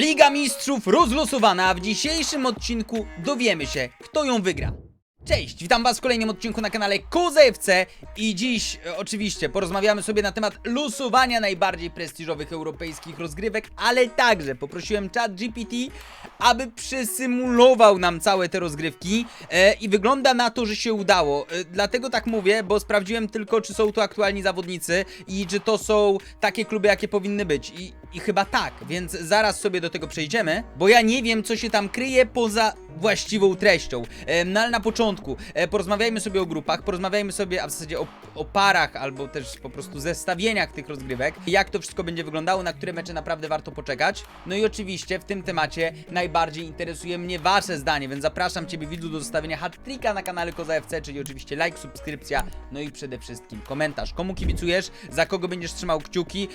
Liga Mistrzów rozlosowana, a w dzisiejszym odcinku dowiemy się, kto ją wygra. Cześć, witam was w kolejnym odcinku na kanale Koza FC i dziś e, oczywiście porozmawiamy sobie na temat losowania najbardziej prestiżowych europejskich rozgrywek, ale także poprosiłem chat GPT, aby przesymulował nam całe te rozgrywki e, i wygląda na to, że się udało. E, dlatego tak mówię, bo sprawdziłem tylko, czy są tu aktualni zawodnicy i czy to są takie kluby, jakie powinny być. I, i chyba tak, więc zaraz sobie do tego przejdziemy, bo ja nie wiem, co się tam kryje poza właściwą treścią. No ale na początku e, porozmawiajmy sobie o grupach, porozmawiajmy sobie, a w zasadzie o, o parach, albo też po prostu zestawieniach tych rozgrywek, jak to wszystko będzie wyglądało, na które mecze naprawdę warto poczekać. No i oczywiście w tym temacie najbardziej interesuje mnie wasze zdanie, więc zapraszam ciebie widzu do zostawienia hat-tricka na kanale Koza FC, czyli oczywiście like, subskrypcja, no i przede wszystkim komentarz. Komu kibicujesz, za kogo będziesz trzymał kciuki,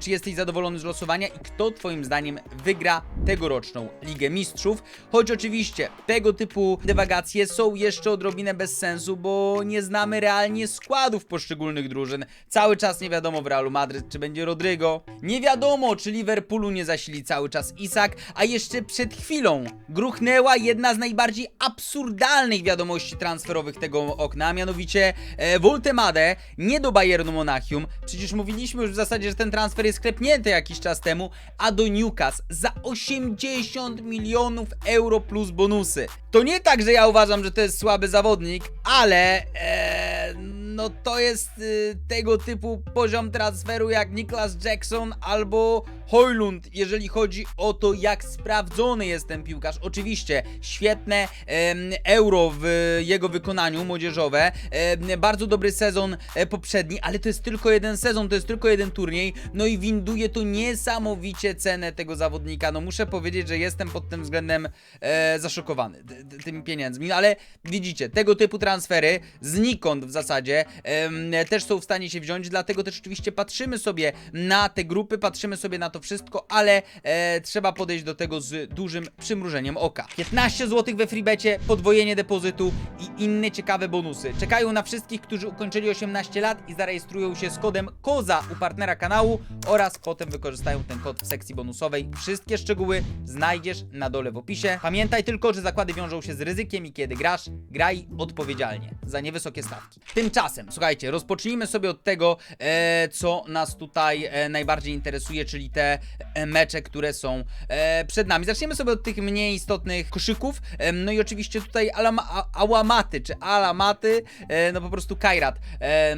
czy jesteś zadowolony z losowania i kto twoim zdaniem wygra tegoroczną Ligę Mistrzów, choć oczywiście tego typu dywagacje są jeszcze odrobinę bez sensu, bo nie znamy realnie składów poszczególnych drużyn. Cały czas nie wiadomo w Realu Madryt, czy będzie Rodrygo. Nie wiadomo, czy Liverpoolu nie zasili cały czas Isak, a jeszcze przed chwilą gruchnęła jedna z najbardziej absurdalnych wiadomości transferowych tego okna, a mianowicie e, Voltemade nie do Bayernu Monachium. Przecież mówiliśmy już w zasadzie, że ten transfer jest sklepnięty jakiś czas temu, a do Newcastle za 80 milionów euro plus bonusy. To nie tak, że ja uważam, że to jest słaby zawodnik, ale e, no to jest y, tego typu poziom transferu jak Niklas Jackson albo Hojlund, jeżeli chodzi o to, jak sprawdzony jest ten piłkarz. Oczywiście świetne euro w jego wykonaniu młodzieżowe, bardzo dobry sezon e, poprzedni, ale to jest tylko jeden sezon, to jest tylko jeden turniej, no i winduje to niesamowicie cenę tego zawodnika. No muszę powiedzieć, że jestem pod tym względem e, zaszokowany tymi pieniędzmi, ale widzicie, tego typu transfery znikąd w zasadzie też są w stanie się wziąć, dlatego też oczywiście patrzymy sobie na te grupy, patrzymy sobie na to wszystko, ale e, trzeba podejść do tego z dużym przymrużeniem oka. 15 zł we freebecie, podwojenie depozytu i inne ciekawe bonusy. Czekają na wszystkich, którzy ukończyli 18 lat i zarejestrują się z kodem KOZA u partnera kanału oraz potem wykorzystają ten kod w sekcji bonusowej. Wszystkie szczegóły znajdziesz na dole w opisie. Pamiętaj tylko, że zakłady wiążą się z ryzykiem i kiedy grasz, graj odpowiedzialnie za niewysokie stawki. Tymczasem, słuchajcie, rozpocznijmy sobie od tego, e, co nas tutaj e, najbardziej interesuje, czyli te e, mecze, które są e, przed nami. Zaczniemy sobie od tych mniej istotnych koszyków. E, no i oczywiście tutaj alama, a, Ałamaty, czy Alamaty, e, no po prostu Kairat. E,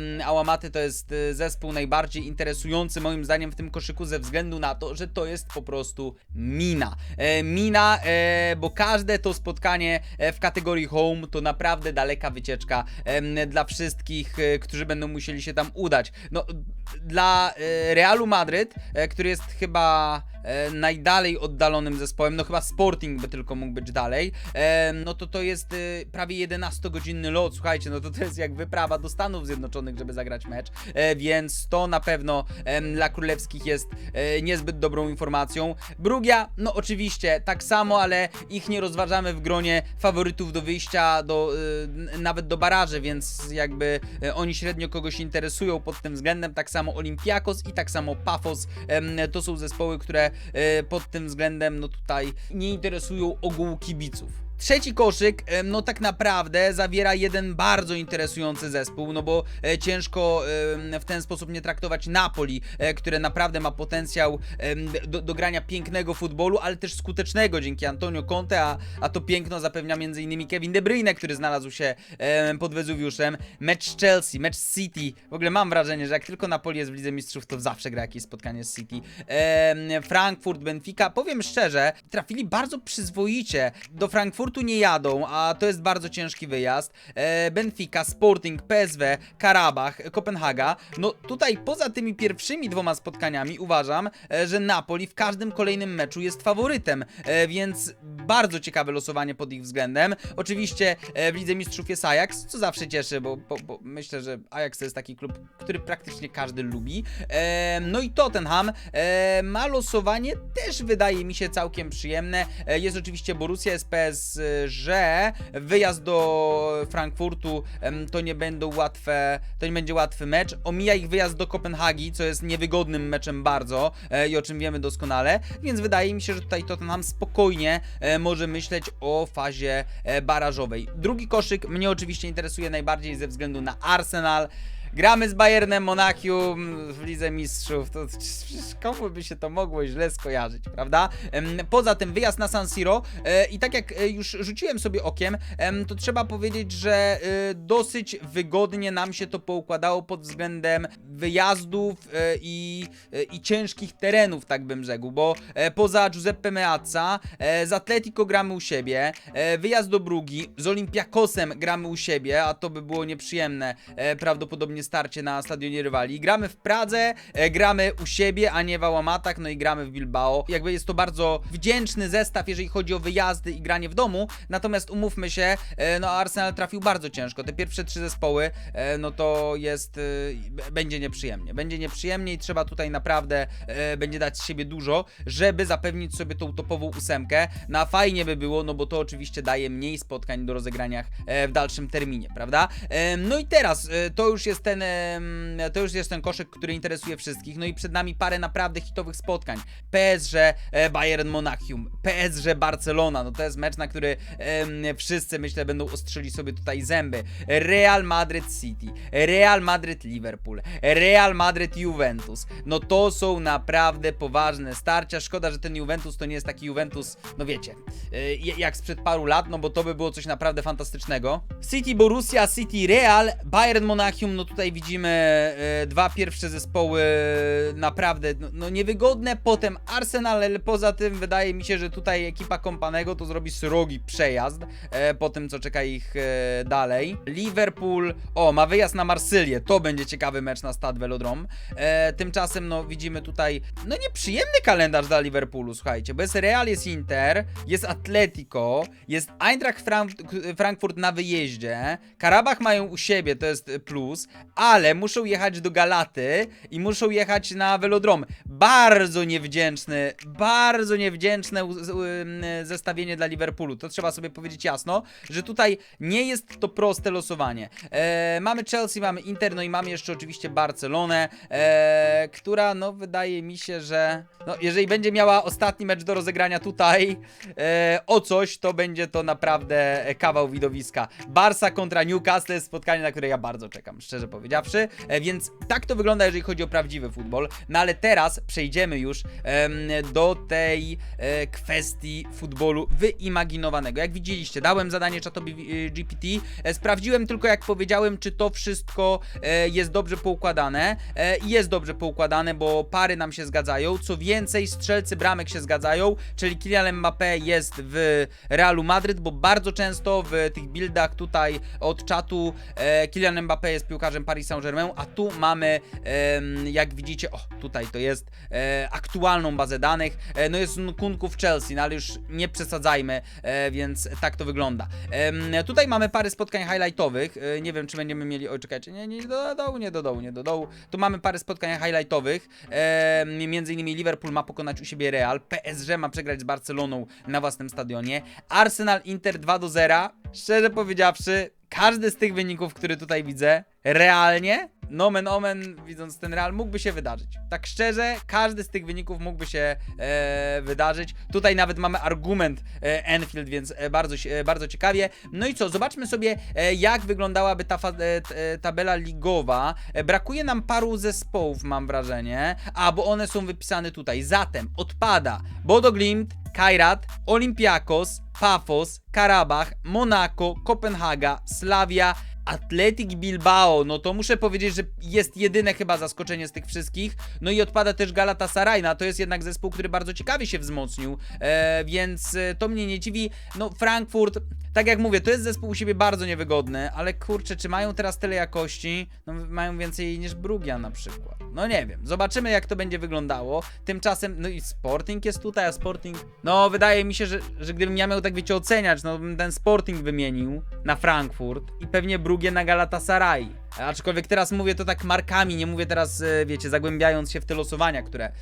to jest e, zespół najbardziej interesujący moim zdaniem w tym koszyku ze względu na to, że to jest po prostu mina. E, mina, e, bo każde to spotkanie e, w kategorii home to naprawdę daleka wycieczka em, dla wszystkich, e, którzy będą musieli się tam udać. No, dla e, Realu Madryt, e, który jest chyba e, najdalej oddalonym zespołem, no chyba Sporting by tylko mógł być dalej, e, no to to jest e, prawie 11-godzinny lot, słuchajcie, no to to jest jak wyprawa do Stanów Zjednoczonych, żeby zagrać mecz, więc to na pewno dla królewskich jest niezbyt dobrą informacją. Brugia, no oczywiście, tak samo, ale ich nie rozważamy w gronie faworytów do wyjścia, do, nawet do baraży, więc jakby oni średnio kogoś interesują pod tym względem, tak samo Olympiakos i tak samo Pafos, to są zespoły, które pod tym względem, no tutaj nie interesują ogółu kibiców. Trzeci koszyk, em, no tak naprawdę zawiera jeden bardzo interesujący zespół, no bo e, ciężko em, w ten sposób nie traktować Napoli, e, które naprawdę ma potencjał do, do grania pięknego futbolu, ale też skutecznego dzięki Antonio Conte, a, a to piękno zapewnia m.in. Kevin De Bruyne, który znalazł się pod Wezuwiuszem. Mecz Chelsea, mecz City. W ogóle mam wrażenie, że jak tylko Napoli jest w Lidze Mistrzów, to zawsze gra jakieś spotkanie z City. Frankfurt, Benfica, powiem szczerze, trafili bardzo przyzwoicie. Do Frankfurtu nie jadą, a to jest bardzo ciężki wyjazd. E, Benfica, Sporting, PSW, Karabach, Kopenhaga. No tutaj poza tymi pierwszymi dwoma spotkaniami uważam, e, że Napoli w każdym kolejnym meczu jest faworytem, e, więc bardzo ciekawe losowanie pod ich względem. Oczywiście e, w Lidze Mistrzów jest Ajax, co zawsze cieszy, bo, bo, bo myślę, że Ajax to jest taki klub, który praktycznie każdy lubi. E, no i Tottenham e, ma losowanie też wydaje mi się całkiem przyjemne. Jest oczywiście Borussia, jest PS y, że wyjazd do Frankfurtu to nie będą łatwe, to nie będzie łatwy mecz. Omija ich wyjazd do Kopenhagi, co jest niewygodnym meczem bardzo i o czym wiemy doskonale, więc wydaje mi się, że tutaj Tottenham spokojnie może myśleć o fazie e, barażowej. Drugi koszyk mnie oczywiście interesuje najbardziej ze względu na Arsenal. Gramy z Bayernem Monachium w Lidze Mistrzów. To przecież komu by się to mogło źle skojarzyć, prawda? Poza tym wyjazd na San Siro e, i tak jak e, już rzuciłem sobie okiem, em, to trzeba powiedzieć, że e, dosyć wygodnie nam się to poukładało pod względem wyjazdów i, i ciężkich terenów, tak bym rzekł, bo poza Giuseppe Meazza z Atletico gramy u siebie, wyjazd do Brugi, z Olympiakosem gramy u siebie, a to by było nieprzyjemne e, starcie na stadionie rywali. Gramy w Pradze, e, gramy u siebie, a nie w Ałamatach, no i gramy w Bilbao. Jakby jest to bardzo wdzięczny zestaw, jeżeli chodzi o wyjazdy i granie w domu, natomiast umówmy się, e, no Arsenal trafił bardzo ciężko. Te pierwsze trzy zespoły, e, no to jest, będzie nieprzyjemnie. Będzie nieprzyjemnie i trzeba tutaj naprawdę, będzie dać z siebie dużo, żeby zapewnić sobie tą topową ósemkę. Na fajnie by było, no bo to oczywiście daje mniej spotkań do rozegraniach w dalszym terminie, prawda? No i teraz, to już jest ten, to już jest ten koszyk, który interesuje wszystkich, no i przed nami parę naprawdę hitowych spotkań. PSG, e, Bayern Monachium, PSG Barcelona, no to jest mecz, na który wszyscy myślę będą ostrzyli sobie tutaj zęby. Real Madrid City, Real Madrid Liverpool, Real Madrid Juventus. No to są naprawdę poważne starcia. Szkoda, że ten Juventus to nie jest taki Juventus, no wiecie, e, jak sprzed paru lat, no bo to by było coś naprawdę fantastycznego. City Borussia, City Real, Bayern Monachium, no tutaj widzimy e, dwa pierwsze zespoły naprawdę no, no niewygodne, potem Arsenal, ale poza tym wydaje mi się, że tutaj ekipa Kompanego to zrobi srogi przejazd e, po tym, co czeka ich e, dalej. Liverpool, o, ma wyjazd na Marsylię, to będzie ciekawy mecz na Stade Velodrome. E, tymczasem, no widzimy tutaj, no nieprzyjemny kalendarz dla Liverpoolu, słuchajcie, bo jest Real, jest Inter, jest Atletico, jest Eintracht Frank Frankfurt na wyjeździe, Karabach mają u siebie, to jest plus, ale muszą jechać do Galaty i muszą jechać na Velodrome. Bardzo niewdzięczny, bardzo niewdzięczne zestawienie dla Liverpoolu. To trzeba sobie powiedzieć jasno, że tutaj nie jest to proste losowanie. E, mamy Chelsea, mamy Inter, no i mamy jeszcze oczywiście Barcelonę, e, która no wydaje mi się, że no, jeżeli będzie miała ostatni mecz do rozegrania tutaj e, o coś, to będzie to naprawdę kawał widowiska. Barca kontra Newcastle spotkanie, na które ja bardzo czekam, szczerze powiedziawszy. E, więc tak to wygląda, jeżeli chodzi o prawdziwy futbol. No ale teraz przejdziemy już do tej e, kwestii futbolu wyimaginowanego. Jak widzieliście, dałem zadanie czatowi e, GPT, sprawdziłem tylko, jak powiedziałem, czy to wszystko jest dobrze poukładane. I jest dobrze poukładane, bo pary nam się zgadzają. Co więcej, strzelcy bramek się zgadzają, czyli Kylian Mbappé jest w Realu Madryt, bo bardzo często w tych buildach tutaj od czatu Kylian Mbappé jest piłkarzem Paris Saint-Germain, a tu mamy, jak widzicie, o, tutaj to jest e, aktualną bazę danych. E, no jest Nkunku w Chelsea, no ale już nie przesadzajmy, e, więc tak to wygląda. Tutaj mamy parę spotkań highlightowych. Nie wiem, czy będziemy mieli. Oj, czekajcie, nie, nie do dołu, nie do dołu, nie do dołu. Tu mamy parę spotkań highlightowych. Między innymi Liverpool ma pokonać u siebie Real, PSG ma przegrać z Barceloną na własnym stadionie, Arsenal Inter 2 do 0. Szczerze powiedziawszy, każdy z tych wyników, który tutaj widzę, realnie, nomen omen, widząc ten Real, mógłby się wydarzyć. Tak szczerze, każdy z tych wyników mógłby się e, wydarzyć. Tutaj nawet mamy argument e, Enfield, więc e, bardzo, e, bardzo ciekawie. No i co, zobaczmy sobie, jak wyglądałaby ta e, tabela ligowa. Brakuje nam paru zespołów, mam wrażenie. A, bo one są wypisane tutaj. Zatem odpada Bodo Glimt, Kairat, Olympiakos, Pafos, Karabach, Monaco, Kopenhaga, Slavia, Atletic Bilbao, no to muszę powiedzieć, że jest jedyne chyba zaskoczenie z tych wszystkich. No i odpada też Galatasaray, no to jest jednak zespół, który bardzo ciekawie się wzmocnił, e, więc e, to mnie nie dziwi. No Frankfurt, tak jak mówię, to jest zespół u siebie bardzo niewygodny, ale kurczę, czy mają teraz tyle jakości? No mają więcej niż Brugia na przykład. No nie wiem, zobaczymy jak to będzie wyglądało. Tymczasem, no i Sporting jest tutaj, a Sporting, no wydaje mi się, że, że gdybym ja miał tak wiecie oceniać, no bym ten Sporting wymienił na Frankfurt i pewnie Brugię na Galatasaray. Aczkolwiek teraz mówię to tak markami, nie mówię teraz, e, wiecie, zagłębiając się w te losowania, które,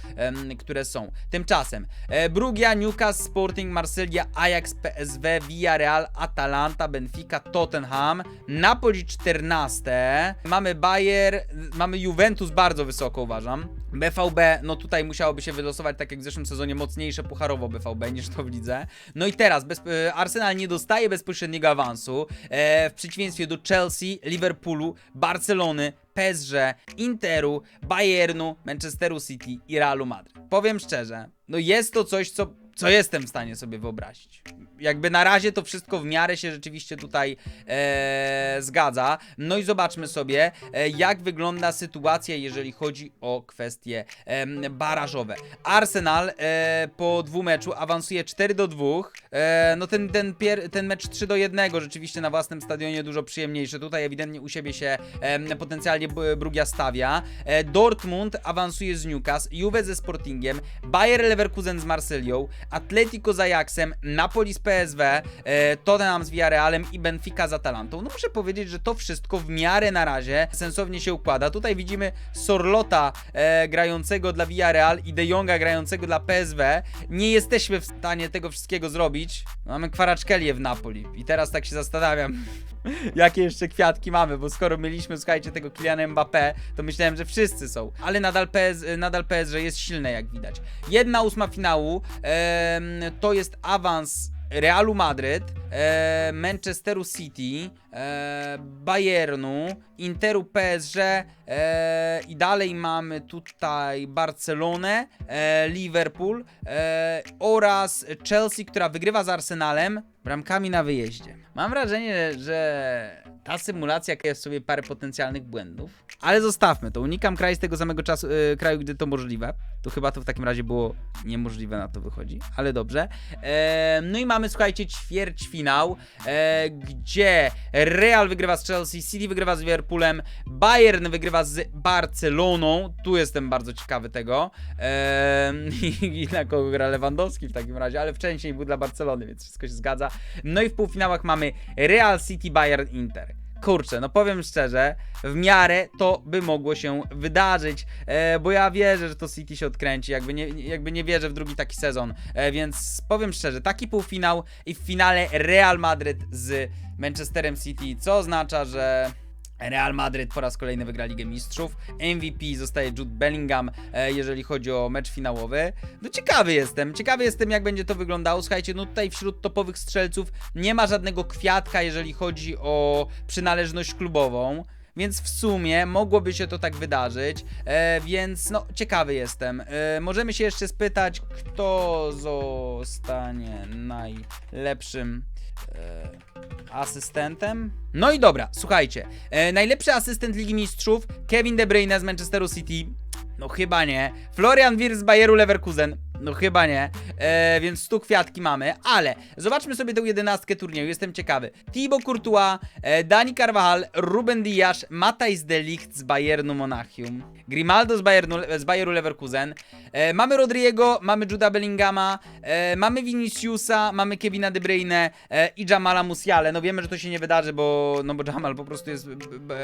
które są. Tymczasem e, Brugia, Newcastle, Sporting, Marsylia, Ajax, PSW, Villarreal, Atalanta, Benfica, Tottenham, Napoli 14, mamy Bayer, mamy Juventus bardzo wysoko uważam. BVB, no tutaj musiałoby się wylosować tak jak w zeszłym sezonie mocniejsze pucharowo BVB niż to w lidze. No i teraz bez, e, Arsenal nie dostaje bezpośredniego awansu w przeciwieństwie do Chelsea, Liverpoolu, Barcelony, PSG, Interu, Bayernu, Manchesteru City i Realu Madryt. Powiem szczerze, no jest to coś, co, co jestem w stanie sobie wyobrazić. Jakby na razie to wszystko w miarę się rzeczywiście tutaj e, zgadza. No i zobaczmy sobie, e, jak wygląda sytuacja, jeżeli chodzi o kwestie em, barażowe. Arsenal e, po dwumeczu awansuje 4 do 2. E, no ten, ten, ten mecz 3 do 1 rzeczywiście na własnym stadionie dużo przyjemniejszy. Tutaj ewidentnie u siebie się em, potencjalnie Brugia stawia. E, Dortmund awansuje z Newcastle, Juve ze Sportingiem, Bayer Leverkusen z Marsylią, Atletico z Ajaxem, Napoli z PSW, e, Tottenham z Villarrealem i Benfica z Atalantą. No muszę powiedzieć, że to wszystko w miarę na razie sensownie się układa. Tutaj widzimy Sorlota e, grającego dla Villarreal i De Jonga grającego dla PSW. Nie jesteśmy w stanie tego wszystkiego zrobić. Mamy Kwaraczkelię w Napoli i teraz tak się zastanawiam, jakie jeszcze kwiatki mamy, bo skoro mieliśmy, słuchajcie, tego Kyliana Mbappé, to myślałem, że wszyscy są. Ale nadal, PS, nadal PSG jest silne, jak widać. Jedna ósma finału to jest awans Realu Madryt, e, Manchesteru City, e, Bayernu, Interu PSG e, i dalej mamy tutaj Barcelonę, e, Liverpool e, oraz Chelsea, która wygrywa z Arsenalem bramkami na wyjeździe. Mam wrażenie, że ta symulacja kryje w sobie parę potencjalnych błędów, ale zostawmy to. Unikam kraju z tego samego czasu, e, kraju, gdy to możliwe. To chyba to w takim razie było niemożliwe na to wychodzi, ale dobrze. E, no i mamy, słuchajcie, ćwierćfinał, e, gdzie Real wygrywa z Chelsea, City wygrywa z Liverpoolem, Bayern wygrywa z Barceloną. Tu jestem bardzo ciekawy tego. E, i, I na kogo gra Lewandowski w takim razie, ale wcześniej był dla Barcelony, więc wszystko się zgadza. No i w półfinałach mamy Real City, Bayern, Inter. Kurczę, no powiem szczerze, w miarę to by mogło się wydarzyć, e, bo ja wierzę, że to City się odkręci, jakby nie, jakby nie wierzę w drugi taki sezon, e, więc powiem szczerze, taki półfinał i w finale Real Madryt z Manchesterem City, co oznacza, że Real Madryt po raz kolejny wygra Ligę Mistrzów. MVP zostaje Jude Bellingham, e, jeżeli chodzi o mecz finałowy. No ciekawy jestem, ciekawy jestem jak będzie to wyglądało. Słuchajcie, no tutaj wśród topowych strzelców nie ma żadnego kwiatka, jeżeli chodzi o przynależność klubową. Więc w sumie mogłoby się to tak wydarzyć, e, więc no ciekawy jestem. E, możemy się jeszcze spytać, kto zostanie najlepszym e, asystentem? No i dobra, słuchajcie. E, najlepszy asystent Ligi Mistrzów Kevin De Bruyne z Manchesteru City. No chyba nie. Florian Wirtz z Bayeru Leverkusen. No chyba nie. E, więc tu kwiatki mamy, ale zobaczmy sobie tę jedenastkę turnieju, jestem ciekawy. Thibaut Courtois, e, Dani Carvajal, Ruben Dias, Matthijs de Ligt z Bayernu Monachium, Grimaldo z, Bayernu, z Bayeru Leverkusen, e, mamy Rodriego, mamy Juda Bellingama, e, mamy Viniciusa, mamy Kevina De Bruyne e, i Jamala Musiale. No wiemy, że to się nie wydarzy, bo, no bo Jamal po prostu jest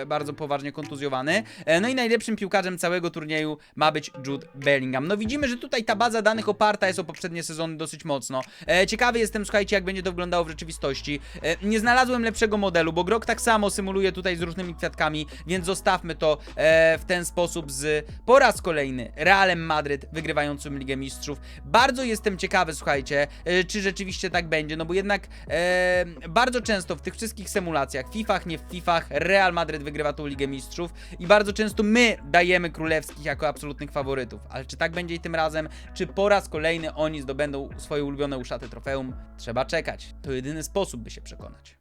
bardzo poważnie kontuzjowany. E, no i najlepszym piłkarzem całego turnieju ma być Jude Bellingham. No widzimy, że tutaj ta baza danych oparta jest o poprzednie sezony dosyć mocno. E, ciekawy jestem, słuchajcie, jak będzie to wyglądało w rzeczywistości. E, nie znalazłem lepszego modelu, bo Grok tak samo symuluje tutaj z różnymi kwiatkami, więc zostawmy to e, w ten sposób z po raz kolejny Realem Madryt wygrywającym Ligę Mistrzów. Bardzo jestem ciekawy, słuchajcie, e, czy rzeczywiście tak będzie, no bo jednak e, bardzo często w tych wszystkich symulacjach, FIFAch, nie w FIFAch, Real Madryt wygrywa tą Ligę Mistrzów i bardzo często my dajemy królewskich jako absolutnych faworytów. Ale czy tak będzie i tym razem, czy po raz kolejny oni zdobędą swoje ulubione uszaty trofeum? Trzeba czekać. To jedyny sposób, by się przekonać.